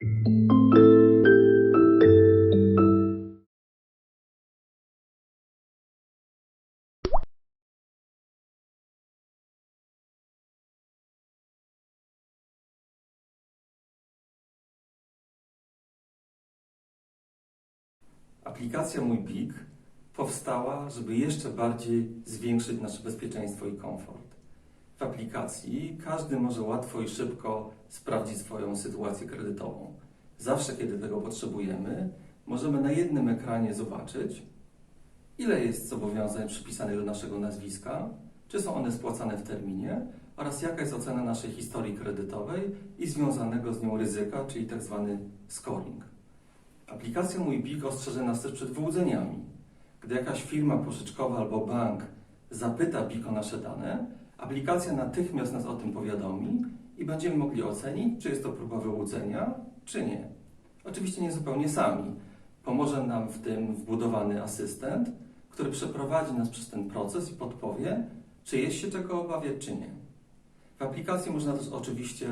Aplikacja Mój Plik powstała, żeby jeszcze bardziej zwiększyć nasze bezpieczeństwo i komfort. W aplikacji każdy może łatwo i szybko sprawdzić swoją sytuację kredytową. Zawsze, kiedy tego potrzebujemy, możemy na jednym ekranie zobaczyć, ile jest zobowiązań przypisanych do naszego nazwiska, czy są one spłacane w terminie oraz jaka jest ocena naszej historii kredytowej i związanego z nią ryzyka, czyli tzw. scoring. Aplikacja Mój Plik ostrzeże nas też przed wyłudzeniami. Gdy jakaś firma pożyczkowa albo bank zapyta BIK o nasze dane, aplikacja natychmiast nas o tym powiadomi i będziemy mogli ocenić, czy jest to próba wyłudzenia, czy nie. Oczywiście nie zupełnie sami. Pomoże nam w tym wbudowany asystent, który przeprowadzi nas przez ten proces i podpowie, czy jest się czego obawiać, czy nie. W aplikacji można też oczywiście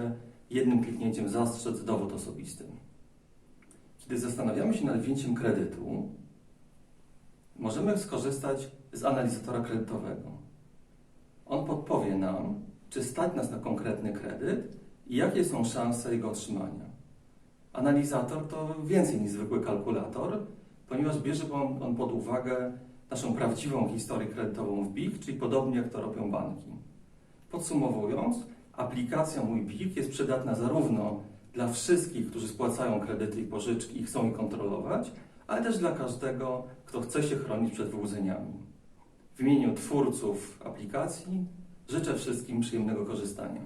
jednym kliknięciem zastrzec dowód osobisty. Kiedy zastanawiamy się nad wzięciem kredytu, możemy skorzystać z analizatora kredytowego. On podpowie nam, czy stać nas na konkretny kredyt i jakie są szanse jego otrzymania. Analizator to więcej niż zwykły kalkulator, ponieważ bierze on, on pod uwagę naszą prawdziwą historię kredytową w BIK, czyli podobnie jak to robią banki. Podsumowując, aplikacja Mój BIK jest przydatna zarówno dla wszystkich, którzy spłacają kredyty i pożyczki i chcą je kontrolować, ale też dla każdego, kto chce się chronić przed wyłudzeniami. W imieniu twórców aplikacji życzę wszystkim przyjemnego korzystania.